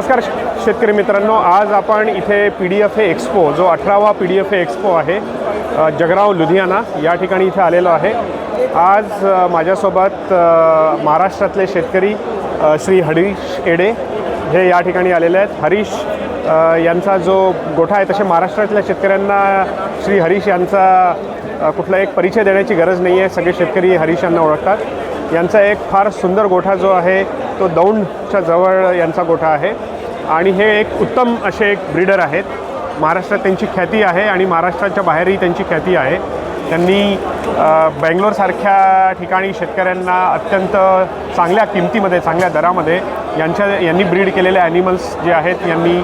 नमस्कार शेतकरी मित्रांनो आज आपण इथे P D F A expo जो अठरावा P D F A expo आहे जगराव लुधियाना या ठिकाणी इथे आलेलो आहे. आज माझ्यासोबत महाराष्ट्रातले शेतकरी श्री हरीश एडे हे या ठिकाणी आलेले आहेत. हरीश यांचा जो गोठा आहे तसे महाराष्ट्रातल्या शेतकऱ्यांना श्री हरीश यांचा कुठला एक परिचय देण्याची गरज नाही आहे सगळे शेतकरी हरीश यांना ओळखतात. यांचा एक फार सुंदर गोठा जो आहे तो दौंडच्या जवळ यांचा गोठा आहे. आणि हे एक उत्तम असे एक ब्रीडर आहेत. महाराष्ट्रात त्यांची ख्याती आहे आणि महाराष्ट्राच्या बाहेरही त्यांची ख्याती आहे. त्यांनी बेंगलोरसारख्या ठिकाणी शेतकऱ्यांना अत्यंत चांगल्या किमतीमध्ये चांगल्या दरामध्ये यांच्या यांनी ब्रीड केलेले ॲनिमल्स जे आहेत यांनी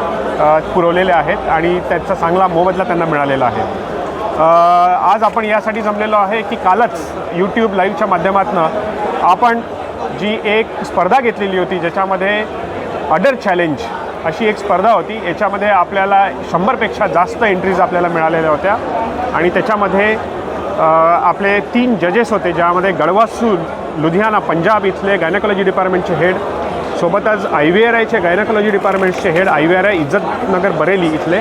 पुरवलेले आहेत आणि त्याचा चांगला मोबदला त्यांना मिळालेला आहे. आज आपण यासाठी जमलेलो आहे की कालच यूट्यूब लाईव्हच्या माध्यमातून आपण जी एक स्पर्धा घेतलेली होती ज्याच्यामध्ये अडर चॅलेंज अशी एक स्पर्धा होती. याच्यामध्ये आपल्याला शंभरपेक्षा जास्त एंट्रीज आपल्याला मिळालेल्या होत्या. आणि त्याच्यामध्ये आपले तीन जजेस होते ज्यामध्ये गडवासून लुधियाना पंजाब इथले गायनकॉलॉजी डिपार्टमेंटचे हेड सोबतच आय व्ही आर आयचे gynaecology डिपार्टमेंटचे head I V R I Izzatnagar Bareilly इथले.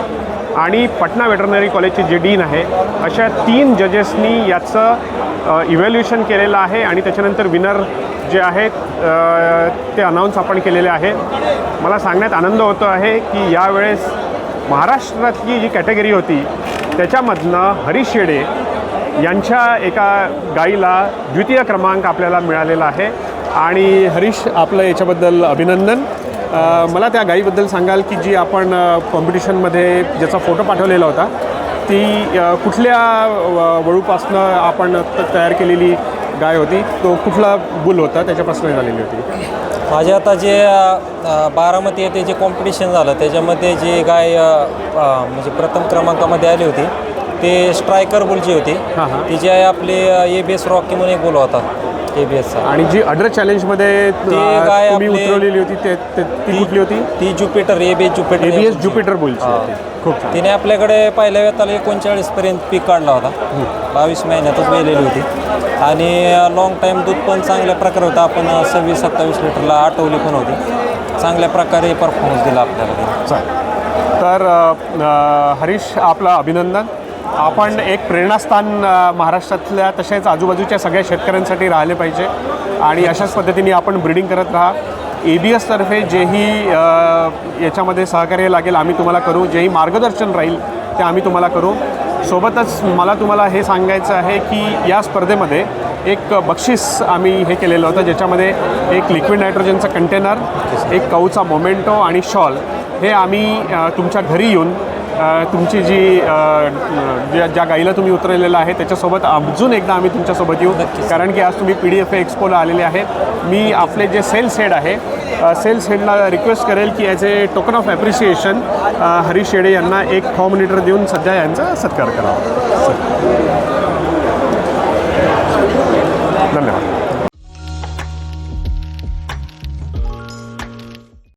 आणि पटना वेटरनरी कॉलेजचे जे डीन आहे अशा तीन जजेसनी याचं इव्हॅल्युएशन केलेलं आहे आणि त्याच्यानंतर विनर जे आहेत ते अनाऊन्स आपण केलेले आहे. मला सांगण्यात आनंद होतो आहे की यावेळेस महाराष्ट्रातली जी कॅटेगरी होती त्याच्यामधनं हरीश शेडे यांच्या एका गाईला द्वितीय क्रमांक आपल्याला मिळालेला आहे. आणि हरीश आपलं याच्याबद्दल अभिनंदन. मला त्या गाईबद्दल सांगाल की जी आपण कॉम्पिटिशनमध्ये ज्याचा फोटो पाठवलेला होता ती कुठल्या वळूपासनं आपण तयार केलेली गाय होती? तो कुठला बुल होता? त्याच्यापासून झालेली होती. माझे आता जे बारामती येथे जे कॉम्पिटिशन झालं त्याच्यामध्ये जी गाय म्हणजे प्रथम क्रमांकामध्ये आली होती ते स्ट्रायकर बुलची होती. तिची आहे आपली ए बी एस रॉकी म्हणून एक बोल होता. ए बी एसचा आणि जी अडर चॅलेंजमध्ये ती गाय तुम्ही आपली- उतरवलेली होती ते ते- ती कुठली होती? ती Jupiter A B Jupiter A B S Jupiter बुलची. होती. खूप छान. तिने आपल्याकडे पहिल्या वेताला एकोणचाळीसपर्यंत पीक काढला होता. बावीस महिन्यातच वेलेली होती. आणि लॉंग टाईम दूध पण चांगल्या प्रकारे होतं. आपण सव्वीस सत्तावीस लिटरला आठवली पण होती. चांगल्या प्रकारे परफॉर्मन्स दिला आपल्याला तिने. चालेल. तर अ, अ, हरीश आपलं अभिनंदन. आपण एक प्रेरणास्थान महाराष्ट्रातल्या तसेच आजूबाजूच्या सगळ्या शेतकऱ्यांसाठी राहिले पाहिजे. आणि अशाच पद्धतीने आपण ब्रीडिंग करत राहा. ए बी एसतर्फे जेही याच्यामध्ये सहकार्य लागेल आम्ही तुम्हाला करू. जेही मार्गदर्शन राहील ते आम्ही तुम्हाला करू. सोबतच मला तुम्हाला हे सांगायचं आहे की या स्पर्धेमध्ये एक बक्षीस आम्ही हे केलेलं होतं ज्याच्यामध्ये एक लिक्विड नायट्रोजनचा कंटेनर एक कऊचा मोमेंटो आणि शॉल हे आम्ही तुमच्या घरी येऊन तुमची जी ज्या ज्या गाईला तुम्ही उतरलेलं आहे त्याच्यासोबत अजून एकदा आम्ही तुमच्यासोबत येऊ. कारण की आज तुम्ही पी डी एफ एक्सपोला आलेले आहेत मी आपले जे सेल्स हेड आहे सेल्स हेडला रिक्वेस्ट करेल की as a token of appreciation Harish Shede यांना एक थॉर्मोनिटर देऊन सध्या यांचा सत्कार करावा.